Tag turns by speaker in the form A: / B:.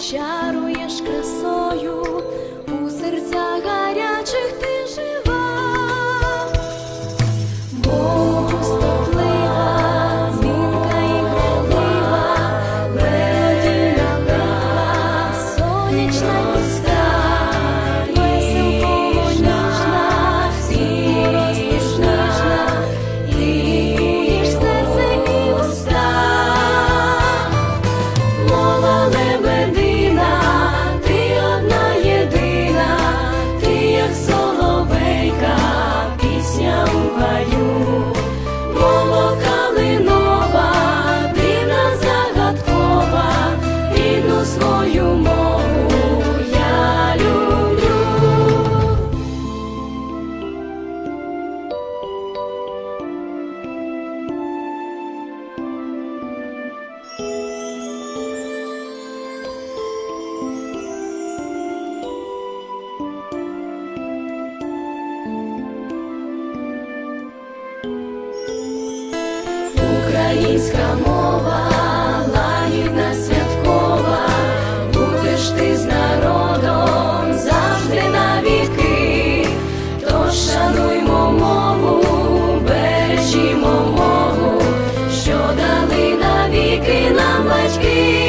A: чаруєш красою у серцях гарячих ти жива, Богу статлива, дзвінка і грайлива, права, сонячна. Українська мова, лагідна святкова, будеш ти з народом завжди на віки, то шануймо мову, бережімо мову, що дали навіки нам батьки.